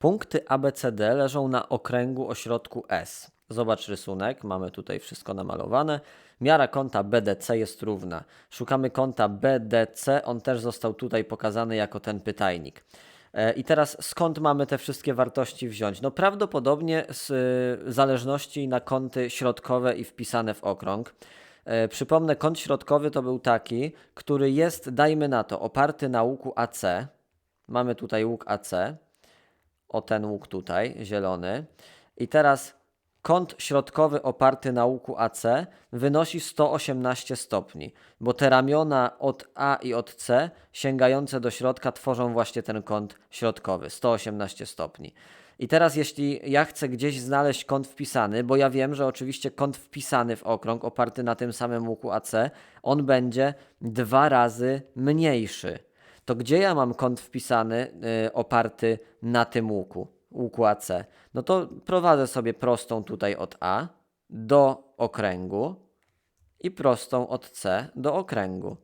Punkty ABCD leżą na okręgu o środku S. Zobacz rysunek, mamy tutaj wszystko namalowane. Miara kąta BDC jest równa. Szukamy kąta BDC, on też został tutaj pokazany jako ten pytajnik. E, I teraz skąd mamy te wszystkie wartości wziąć? No prawdopodobnie z zależności na kąty środkowe i wpisane w okrąg. E, Przypomnę, kąt środkowy to był taki, który jest, dajmy na to, oparty na łuku AC. Mamy tutaj łuk AC, o ten łuk tutaj, zielony. I teraz kąt środkowy oparty na łuku AC wynosi 118 stopni, bo te ramiona od A i od C sięgające do środka tworzą właśnie ten kąt środkowy, 118 stopni. I teraz jeśli ja chcę gdzieś znaleźć kąt wpisany, bo ja wiem, że oczywiście kąt wpisany w okrąg oparty na tym samym łuku AC, on będzie dwa razy mniejszy to gdzie ja mam kąt wpisany y, oparty na tym łuku, łuku AC? No to prowadzę sobie prostą tutaj od A do okręgu i prostą od C do okręgu.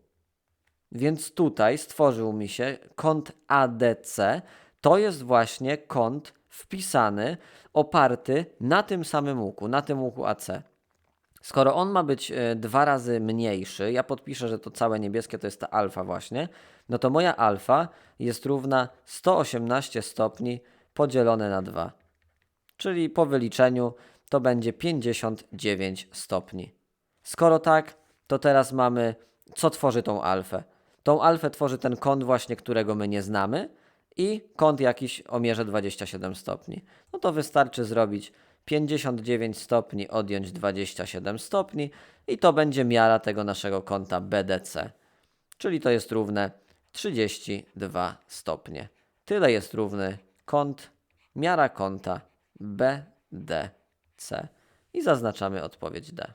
Więc tutaj stworzył mi się kąt ADC. To jest właśnie kąt wpisany, oparty na tym samym łuku, na tym łuku AC. Skoro on ma być e, dwa razy mniejszy, ja podpiszę, że to całe niebieskie to jest ta alfa właśnie, no to moja alfa jest równa 118 stopni podzielone na 2. Czyli po wyliczeniu to będzie 59 stopni. Skoro tak, to teraz mamy, co tworzy tą alfę? Tą alfę tworzy ten kąt właśnie, którego my nie znamy i kąt jakiś o mierze 27 stopni. No to wystarczy zrobić 59 stopni odjąć 27 stopni i to będzie miara tego naszego kąta BDC. Czyli to jest równe 32 stopnie. Tyle jest równy kąt, miara kąta BDC. I zaznaczamy odpowiedź D.